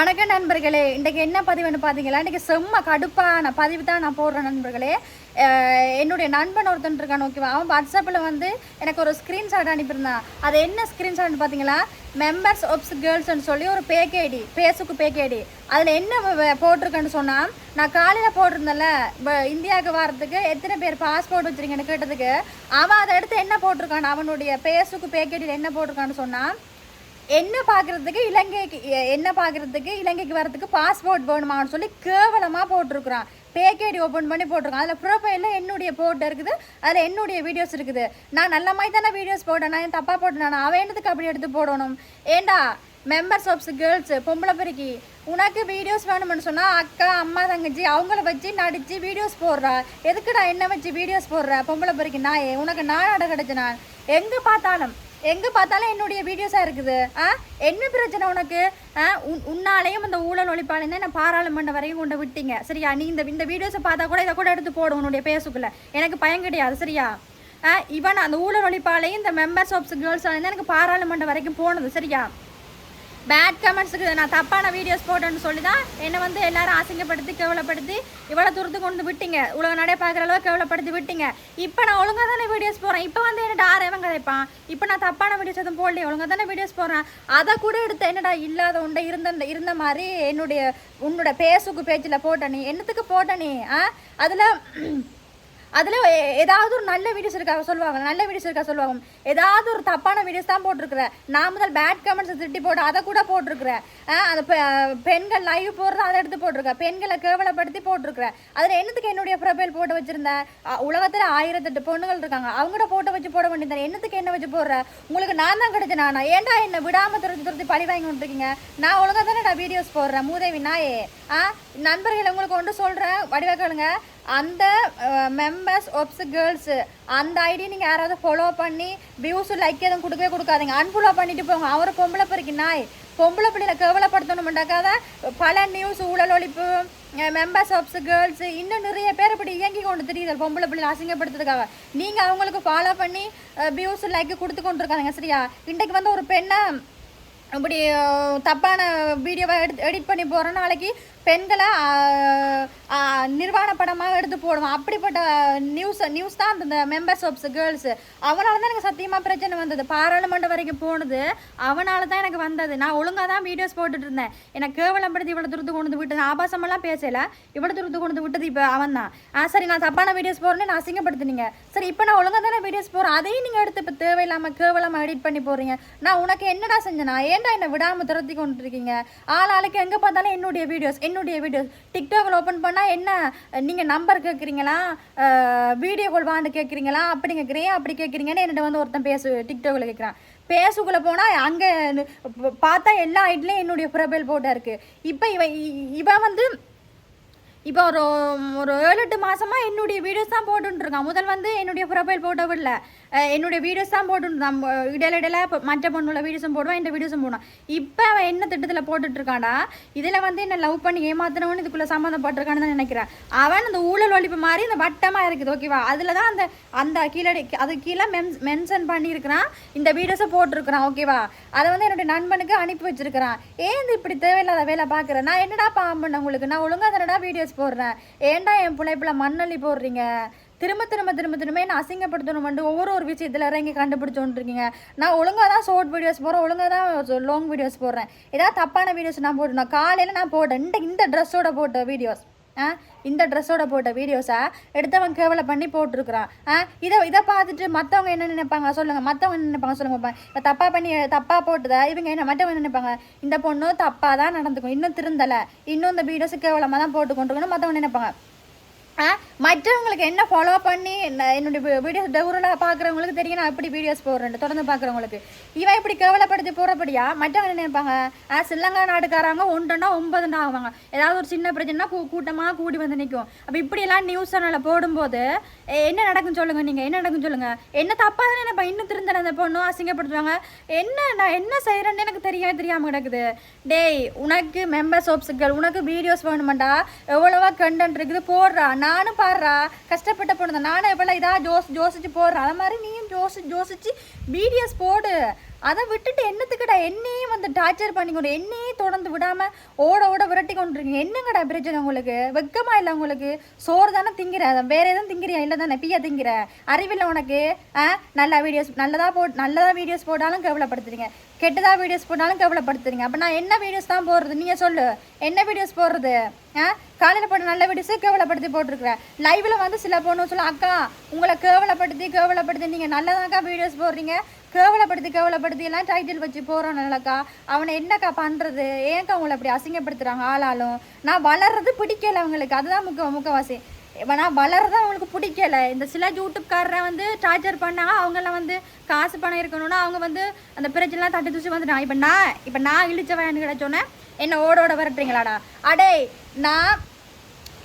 வணக்கம் நண்பர்களே. இன்றைக்கு என்ன பதிவுன்னு பார்த்தீங்களா? இன்றைக்கி செம்ம கடுப்பான பதிவு தான் நான் போடுறேன் நண்பர்களே. என்னுடைய நண்பன் ஒருத்தன் இருக்கான் ஓகேவா அவன் வாட்ஸ்அப்பில் வந்து எனக்கு ஒரு ஸ்க்ரீன்ஷாட் அனுப்பியிருந்தான். அது என்ன ஸ்க்ரீன்ஷாட்னு பார்த்தீங்களா? மெம்பர்ஸ் ஒப்ஸ் கேர்ள்ஸ்னு சொல்லி ஒரு பேக்கேடி பேசுக்கு பேக்கேடி அதில் என்ன போட்டிருக்கேன்னு சொன்னால் நான் காலையில் போட்டிருந்தேன்ல. இப்போ இந்தியாவுக்கு வர்றதுக்கு எத்தனை பேர் பாஸ்போர்ட் வச்சுருக்கேன்னு கேட்டதுக்கு அவன் அதை எடுத்து என்ன போட்டிருக்கான்? அவனுடைய பேசுக்கு பேக்கேடியில் என்ன போட்டிருக்கான்னு சொன்னால் என்ன பார்க்குறதுக்கு இலங்கைக்கு என்ன பார்க்கறதுக்கு இலங்கைக்கு வரதுக்கு பாஸ்போர்ட் வேணுமான்னு சொல்லி கேவலமாக போட்டிருக்கிறான். பேக்கேடி ஓப்பன் பண்ணி போட்டிருக்கான். அதில் ப்ரொஃபைலில் என்னுடைய போட்டோ இருக்குது அதில் என்னுடைய வீடியோஸ் இருக்குது. நான் நல்ல மாதிரி தானே வீடியோஸ் போட்டேன். நான் தப்பாக போட்டேன்? நான் அவன் என்னத்துக்கு அப்படி எடுத்து போடணும்? ஏண்டா மெம்பர்ஸ் ஆஃப்ஸ் கேர்ள்ஸ் பொம்பளை பெருக்கி உனக்கு வீடியோஸ் வேணும்னு சொன்னால் அக்கா அம்மா தங்கச்சி அவங்கள வச்சு நடித்து வீடியோஸ் போடுறா. எதுக்குடா என்ன வச்சு வீடியோஸ் போடுற? பொம்பளை பெருக்கி நான் உனக்கு நான் கிடச்சி நான் எங்கே பார்த்தாலும் எங்கே பார்த்தாலும் என்னுடைய வீடியோஸாக இருக்குது. ஆ? என்ன பிரச்சனை உனக்கு? ஆ? உன் உன்னாலையும் இந்த ஊழல் ஒழிப்பாளையும் தான் நான் பாராளுமன்றம் வரையும் கொண்டு விட்டீங்க. சரியா? நீ இந்த இந்த வீடியோஸை பார்த்தா கூட இதை கூட எடுத்து போடும் உன்னுடைய பேசுக்குள்ள. எனக்கு பயம் கிடையாது சரியா? ஆ? இவன் அந்த ஊழல் ஒழிப்பாளையும் இந்த மெம்பர்ஸ் ஆஃப் கேர்ள்ஸ் தான் எனக்கு பாராளுமன்றம் வரைக்கும் போனது சரியா? பேட் கமெண்ட்ஸுக்கு நான் தப்பான வீடியோஸ் போட்டேன்னு சொல்லி தான் என்னை வந்து எல்லாரும் அசிங்கப்படுத்தி கேவலப்படுத்தி இவ்வளோ தூரத்துக்கு கொண்டு விட்டீங்க. உலக நடை பார்க்குற அளவுக்கு கேவலப்படுத்தி விட்டீங்க. இப்போ நான் ஒழுங்காக தானே வீடியோஸ் போகிறேன் இப்போ வந்து என்னடா ஆரவன் கதைப்பான்? இப்போ நான் தப்பான வீடியோஸ் எதுவும் போடலையே ஒழுங்காக தானே வீடியோஸ் போடுறேன்? அதை கூட எடுத்து என்னடா இல்லாத உண்டை இருந்த இருந்த மாதிரி என்னுடைய உன்னோட பேசுக்கு பேச்சில் போட்ட நீ என்னத்துக்கு போட்ட நீ ஆ? அதில் அதில் ஏதாவது ஒரு நல்ல வீடியோஸ் இருக்கா சொல்லுவாங்க. நல்ல வீடியோஸ் இருக்கா சொல்லுவாங்க. ஏதாவது ஒரு தப்பான வீடியோஸ் தான் போட்டிருக்கிறேன் நான் முதல் பேட் கமெண்ட்ஸ் திருட்டி போட்டு அதை கூட போட்டிருக்கிறேன் அந்த பெ- பெண்கள் லைவ் போடுறது அதை எடுத்து போட்டிருக்கேன் பெண்களை கேவலப்படுத்தி போட்டிருக்கிறேன் அதில் என்னத்துக்கு என்னுடைய ப்ரொஃபைல் போட்டு வச்சுருந்தேன் உலகத்தில் ஆயிரத்தெட்டு பொண்ணுகள் இருக்காங்க. அவங்கள போட்டோ வச்சு போட வேண்டியது என்னத்துக்கு என்ன வச்சு போடுற? உங்களுக்கு நான் தான் கிடைச்சேன் நானா? ஏன்டா என்ன விடாமல் துரத்தி துரத்தி பழி வாங்கி கொண்டிருக்கீங்க? நான் ஒழுங்காக தானே நான் வீடியோஸ் போடுறேன் மூதேவி நாயே. ஆ நண்பர்கள் உங்களுக்கு ஒன்று சொல்கிறேன் வடிவாக்களுங்க அந்த மெம்பர்ஸ் ஒப்ஸ் கேர்ள்ஸு அந்த ஐடி நீங்கள் யாராவது ஃபாலோ பண்ணி வியூஸ் லைக் எதுவும் கொடுக்கவே கொடுக்காதீங்க. அன்ஃபாலோ பண்ணிட்டு போங்க. அவர் பொம்பளை பிறகு நாய். பொம்பளை பிள்ளைல கேவலப்படுத்தணும்ண்டாக்காத பல நியூஸ் ஊழல் ஒழிப்பு மெம்பர்ஸ் ஆஃப்ஸ் கேர்ள்ஸ் இன்னும் நிறைய பேர் இப்படி இயங்கி கொண்டு தெரியுது. பொம்பளை பிள்ளைல அசிங்கப்படுத்துறதுக்காக. நீங்கள் அவங்களுக்கு ஃபாலோ பண்ணி வியூஸ் லைக் கொடுத்து கொண்டு இருக்காங்க சரியா? இன்றைக்கு வந்து ஒரு பெண்ணை இப்படி தப்பான வீடியோவை எடுத்து எடிட் பண்ணி போகிறோம் நாளைக்கு பெண்களை நிர்வாண படமாக எடுத்து போடுவோம் அப்படிப்பட்ட நியூஸ் நியூஸ் தான் அந்த மெம்பர்ஸ் ஆஃப்ஸ் கேர்ள்ஸு அவனால தான் எனக்கு சத்தியமாக பிரச்சனை வந்தது. பாராளுமன்றம் வரைக்கும் போனது அவனால தான் எனக்கு வந்தது. நான் ஒழுங்காக தான் வீடியோஸ் போட்டுட்டு இருந்தேன். எனக்கு கேவலப்படுத்தி இவ்வளோ தூரத்து கொண்டு வந்து விட்டது. ஆபாசமெல்லாம் பேசல. இவ்வளோ தூரத்து கொண்டு விட்டது இப்போ அவன் தான். ஆ சரி நான் தப்பான வீடியோஸ் போடுறேன்னு நான் அசிங்கப்படுத்துனீங்க. சரி இப்போ நான் ஒழுங்காக தானே வீடியோஸ் போகிறேன் அதையும் நீங்கள் எடுத்து இப்போ தேவையில்லாமல் கேவலமாக எடிட் பண்ணி போடுறீங்க. நான் உனக்கு என்னடா செஞ்சேனா? ஏன்டா என்னை விடாமல் துரத்தி கொண்டு இருக்கீங்க? ஆள் ஆளுக்கு எங்கே பார்த்தாலும் என்னுடைய வீடியோஸ் என்னுடைய வீடியோஸ் டிக்டாக்ல ஓப்பன் பண்ணால் என்ன நீங்கள் நம்பர் கேட்குறீங்களா வீடியோ கால் வாண்டு கேட்குறீங்களா அப்படி கேட்குறீங்க அப்படி கேட்குறீங்கன்னு என்னிட்ட வந்து ஒருத்தன் பேசு டிக்டாக்ல கேட்குறான் பேசுக்குள்ளே போனால் அங்கே பார்த்தா எல்லா ஐட்லேயும் என்னுடைய ப்ரொஃபைல் போட்டா இருக்குது இப்போ இவன் இவன் வந்து இப்போ ஒரு ஒரு ஏழு எட்டு மாதமாக என்னுடைய வீடியோஸ் தான் போட்டுருக்கான் முதல் வந்து என்னுடைய ப்ரொஃபைல் போட்டோ விடல. என்னுடைய வீடியோஸ் தான் போட்டுருந்தான் இடையில இடையில இப்போ மற்ற பொண்ணுள்ள வீடியோஸும் போடுவான் இந்த வீடியோஸும் போடுவான். இப்போ அவன் என்ன திட்டத்தில் போட்டுட்டு இதில் வந்து என்ன லவ் பண்ணி ஏமாத்தினவனு இதுக்குள்ளே சம்மந்தப்பட்டிருக்கான்னு தான் நினைக்கிறேன். அவன் அந்த ஊழல் ஒழிப்பு மாதிரி இந்த வட்டமாக இருக்குது ஓகேவா அதில் தான் அந்த அந்த கீழே அது கீழே மென் மென்ஷன் பண்ணியிருக்கிறான். இந்த வீடியோஸை போட்டிருக்கிறான் ஓகேவா அதை வந்து என்னுடைய நண்பனுக்கு அனுப்பி வச்சிருக்கிறான். ஏன் இது இப்படி தேவையில்லாத வேலை பார்க்குறேன் நான் என்னடா பாம்பண்ண உங்களுக்கு? நான் ஒழுங்காக தானடா வீடியோஸ் போடுறேன். ஏன்டா என் பிள்ளைப்பில் மண்ணள்ளி போடுறீங்க? திரும்ப திரும்ப திரும்ப திரும்ப என்ன அசிங்கப்படுத்தணும் ஒவ்வொரு ஒரு விஷயத்தில் இறங்கி கண்டுபிடிச்சோன்னு இருக்கீங்க நான் ஒழுங்காக தான் ஷார்ட் வீடியோஸ் போடுறேன் ஒழுங்காக தான் லாங் வீடியோஸ் போடுறேன். ஏதாவது தப்பான வீடியோஸ் நான் போட்டு நான் காலையில் நான் போட்டேன் இந்த இந்த ட்ரெஸ்ஸோட போட்ட வீடியோஸ் இந்த ட்ரெஸ்ஸோட போட்ட வீடியோஸை எடுத்தவன் கேவலை பண்ணி போட்டிருக்கிறான். ஆ? இதை இதை பார்த்துட்டு மற்றவங்க என்ன நினைப்பாங்க? சொல்லுங்கள் மற்றவங்க என்ன நினைப்பாங்க? சொல்லுங்கள் இப்போ தப்பாக பண்ணி தப்பாக போட்டதா? இவங்க என்ன மற்றவங்க என்ன நினைப்பாங்க? இந்த பொண்ணு தப்பாக தான் நடந்துக்கும். இன்னும் திருந்தலை. இன்னும் இந்த வீடியோஸ் கேவலமாக தான் போட்டு கொண்டு மற்றவங்க நினைப்பாங்க? மற்றவங்களுக்கு என்ன ஃபாலோ பண்ணி என்ன- என்னுடைய வீடியோஸ் டெவரில் பார்க்குறவங்களுக்கு தெரியும் நான் எப்படி வீடியோஸ் போடுறேன் தொடர்ந்து பார்க்குறவங்களுக்கு இவன் இப்படி கேவலப்படுத்தி போகிறபடியா மற்றவங்க என்ன நினைப்பாங்க? ஆ சில்லங்கா நாட்டுக்காரங்க ஒன்றுனா ஒன்பதுனா ஆவாங்க. ஏதாவது ஒரு சின்ன பிரச்சனைனா கூ கூட்டமாக கூடி வந்து நிற்கும் அப்போ இப்படியெல்லாம் நியூஸ் சேனலில் போடும்போது என்ன நடக்கும் சொல்லுங்கள் நீங்கள் என்ன நடக்கும் சொல்லுங்கள் என்ன தப்பாக தானே நினைப்பேன் இன்னும் திருந்தன அந்த பொண்ணு அசிங்கப்படுத்துவாங்க. என்ன நான் என்ன செய்கிறேன்னு எனக்கு தெரியவே தெரியாமல் கிடக்குது. டேய் உனக்கு மெம்பர்ஸ் ஆப்ஸுகள் உனக்கு வீடியோஸ் வேணுமாண்டா? எவ்வளவா கண்டென்ட் இருக்குது போடுறான் நானும் பாடுறா. கஷ்டப்பட்ட பொண்ணு தான் நானும் எவ்வளோ இதாக ஜோஸ் ஜோசிச்சு போடுறேன் அது மாதிரி நீயும் ஜோசி ஜோசிச்சு வீடியோஸ் போடு. அதை விட்டுட்டு என்னத்துக்குடா என்னையும் வந்து டார்ச்சர் பண்ணிக்கொண்டு என்னையும் தொடர்ந்து விடாமல் ஓட ஓட விரட்டி கொண்டுருக்கீங்க. என்னங்கடா பிரச்சனை உங்களுக்கு? வெக்கமா இல்லை உங்களுக்கு? சோறு தானே திங்கிற? வேற எதுவும் திங்கிறியா? இல்லை தானே? பியா திங்கிற? அறிவில்லை உனக்கு? ஆ? நல்ல வீடியோஸ் நல்லதாக போ நல்லதாக வீடியோஸ் போட்டாலும் கேவலப்படுத்துறீங்க. கெட்டதாக வீடியோஸ் போட்டாலும் கேவலப்படுத்துறீங்க. அப்போ நான் என்ன வீடியோஸ் தான் போடுறது? நீங்கள் சொல்லு. என்ன வீடியோஸ் போடுறது? ஆ? காலையில் போட்ட நல்ல வீடியோஸே கேவலப்படுத்தி போட்டிருக்கிறேன் லைவில் வந்து சில பொண்ணு சொல்ல அக்கா உங்களை கேவலப்படுத்தி கேவலப்படுத்தி நீங்கள் நல்லதாக்கா வீடியோஸ் போடுறீங்க. கேவலப்படுத்தி கேவலப்படுத்தி எல்லாம் டைட்டில் வச்சு போகிறோம் நல்லக்கா அவனை என்னக்கா பண்ணுறது ஏன்க்கா அவங்கள அப்படி அசிங்கப்படுத்துகிறாங்க ஆளாலும் நான் வளர்றது பிடிக்கல அவங்களுக்கு. அதுதான் முக்க முக்கவாசி. இப்போ நான் வளர்றது அவங்களுக்கு பிடிக்கல. இந்த சில யூடியூப்காரரை வந்து டார்ச்சர் பண்ணாங்க. அவங்கெல்லாம் வந்து காசு பணம் இருக்கணும்னா அவங்க வந்து அந்த பிரச்சனைலாம் தட்டி தூசி வந்துட்டாங்க. இப்போ நான் இப்போ நான் இழிச்ச வயனு கிடச்சோன்னே என்ன ஓட ஓட வரட்டுறீங்களாடா? அடே நான்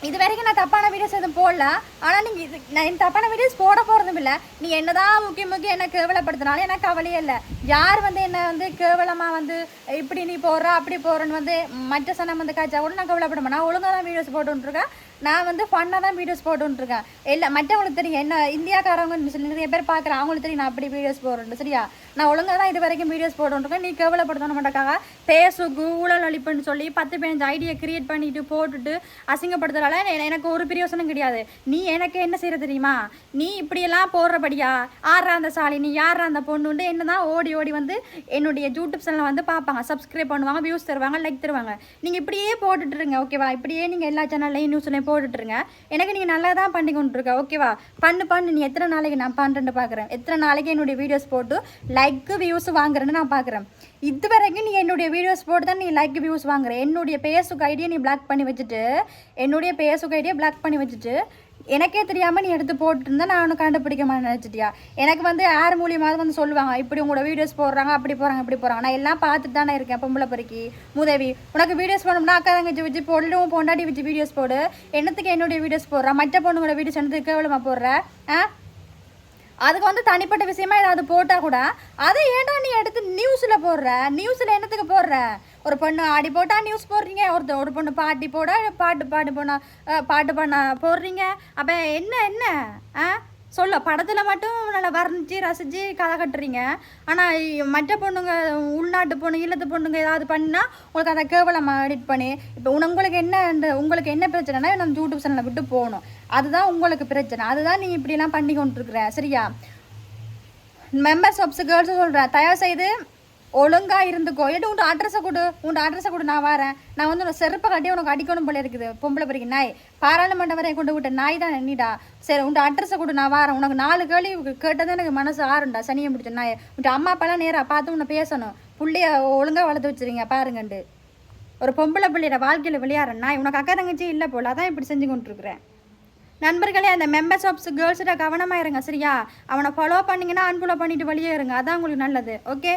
இது வரைக்கும் நான் தப்பான வீடியோஸ் எதுவும் போடல. ஆனால் நீங்கள் இது நான் என் தப்பான வீடியோஸ் போட போகிறதும் இல்லை. நீ என்னதான் முக்கிய முக்கியம் என்ன கேவலப்படுத்தினாலும் எனக்கு கவலையே இல்லை. யார் வந்து என்னை வந்து கேவலமாக வந்து இப்படி நீ போடுற அப்படி போடுறன்னு வந்து மற்ற சனம் வந்து காய்ச்சா கூட நான் கவலைப்பட மாட்டேன். நான் ஒழுங்காக தான் வீடியோஸ் போட்டுருக்கேன் நான் வந்து ஃபன்னாக தான் வீடியோஸ் போட்டுருக்கேன் இல்லை மற்றவங்களுக்கு தெரியும் என்ன இந்தியாக்காரவங்க சொல்லி நிறைய பேர் பார்க்குறேன். அவங்களுக்கு தெரியும் நான் அப்படி வீடியோஸ் போடுறேன் சரியா? நான் ஒழுங்காக தான் இது வரைக்கும் வீடியோஸ் போட்டுருக்கேன் நீ கேவலப்படுத்தணும் மாட்டாக்காக பேசுக்கு ஊழல் அளிப்புன்னு சொல்லி பத்து பதினஞ்சு ஐடியா கிரியேட் பண்ணிட்டு போட்டுட்டு அசிங்கப்படுத்துறால எனக்கு ஒரு பிரியோசனம் கிடையாது. நீ எனக்கு என்ன செய்கிற தெரியுமா? நீ இப்படியெல்லாம் போடுறபடியா? ஆறா அந்த சாலி நீ யாரா அந்த பொண்ணுண்டு என்ன தான் ஓடி ஓடி வந்து என்னுடைய யூடியூப் சேனலை வந்து பார்ப்பாங்க. சப்ஸ்கிரைப் பண்ணுவாங்க வியூஸ் தருவாங்க லைக் தருவாங்க. நீங்கள் இப்படியே போட்டுட்டுருங்க ஓகேவா இப்படியே நீங்கள் எல்லா சேனல்லையும் நியூஸ்லையும் போட்டுட்ருங்க எனக்கு நீங்கள் நல்லா தான் பண்ணி கொண்டுருக்க ஓகேவா? பண்ணு பண்ணு. நீ எத்தனை நாளைக்கு நான் பண்ணுறேன்னு பார்க்குறேன் எத்தனை நாளைக்கு என்னுடைய வீடியோஸ் போட்டு லைக்கு வியூஸ் வாங்குறேன்னு நான் பார்க்குறேன் இது வரைக்கும் நீ என்னுடைய வீடியோஸ் போட்டு தான் நீ லைக் வியூஸ் வாங்குற. என்னுடைய பேசுக்கு ஐடியை நீ பிளாக் பண்ணி வச்சுட்டு என்னுடைய பேசுக்கு ஐடியை பிளாக் பண்ணி வச்சுட்டு எனக்கே தெரியாமல் நீ எடுத்து போட்டுருந்தா நான் ஒன்று கண்டுபிடிக்க மாட்டேன் நினச்சிட்டியா? எனக்கு வந்து யார் மூலியமாவது வந்து சொல்லுவாங்க இப்படி உங்களோட வீடியோஸ் போடுறாங்க அப்படி போகிறாங்க இப்படி போகிறாங்க நான் எல்லாம் பார்த்துட்டு தானே இருக்கேன் பொம்பளை பொறுக்கி. உதவி உனக்கு வீடியோஸ் போடணும்னா அக்கா தங்கச்சி வச்சு போடலும் பொண்டாட்டி வச்சு வீடியோஸ் போடு. என்னத்துக்கு என்னுடைய வீடியோஸ் போடுறேன் மற்ற பொண்ணுங்களோட வீடியோஸ் என்னத்துக்கு கேவலமாக போடுற? ஆ? அதுக்கு வந்து தனிப்பட்ட விஷயமா ஏதாவது போட்டால் கூட அதை ஏன்டா நீ எடுத்து நியூஸில் போடுற? நியூஸில் என்னத்துக்கு போடுற? ஒரு பொண்ணு ஆடி போட்டால் நியூஸ் போடுறீங்க ஒரு ஒரு பொண்ணு பாட்டி போட பாட்டு பாட்டு போனால் பாட்டு பண்ண போடுறீங்க. அப்போ என்ன என்ன? ஆ? சொல்ல. படத்தில் மட்டும் நல்லா வர்ணிச்சு ரசித்து கதை கட்டுறீங்க. ஆனால் மற்ற பொண்ணுங்க உள்நாட்டு பொண்ணு இல்லத்து பொண்ணுங்க ஏதாவது பண்ணால் உங்களுக்கு அதை கேவலமாக எடிட் பண்ணி இப்போ உங்களுக்கு என்ன அந்த உங்களுக்கு என்ன பிரச்சனைனா நம்ம யூடியூப் சேனலை விட்டு போகணும். அதுதான் உங்களுக்கு பிரச்சனை. அதுதான் நீ இப்படிலாம் பண்ணி கொண்டுருக்குற. சரியா? மெம்பர்ஸ் ஆஃப்ஸ் கேர்ள்ஸும் சொல்கிறேன் தயவு செய்து ஒழுங்கா இருந்துக்கோ எடு உன் அட்ரஸை கொடு உன் அட்ரஸை கொடு நான் வரேன். நான் வந்து உனக்கு செருப்பை கட்டி உனக்கு அடிக்கணும் போல இருக்குது. பொம்பளை பிறகு நாய். பாராளுமன்றம் வரைய கொண்டு விட்ட நாய் தான் நீடா சரி உன் அட்ரஸை கொடு நான் வரேன். உனக்கு நாலு கேள்வி கேட்டதான் எனக்கு மனசு ஆறுண்டா சனியை பிடிச்ச நாய். உன் அம்மா அப்பாலாம் நேராக பார்த்து உன்னை பேசணும். புள்ளைய ஒழுங்காக வளர்த்து வச்சுருங்க பாருங்கண்டு ஒரு பொம்பளை பிள்ளையோட வாழ்க்கையில் விளையாடுற நாய். உனக்கு அக்கா தங்கச்சி இல்லை போல. அதான் இப்படி செஞ்சு கொண்டுருக்குறேன். நண்பர்களே அந்த மெம்பர்ஸ் ஆஃப்ஸ் கேர்ள்ஸ்கிட்ட கவனமாக இருங்க சரியா? அவனை ஃபாலோ பண்ணிங்கன்னா அன்ஃபாலோ பண்ணிட்டு வெளியே இருங்க. அதான் உங்களுக்கு நல்லது. ஓகே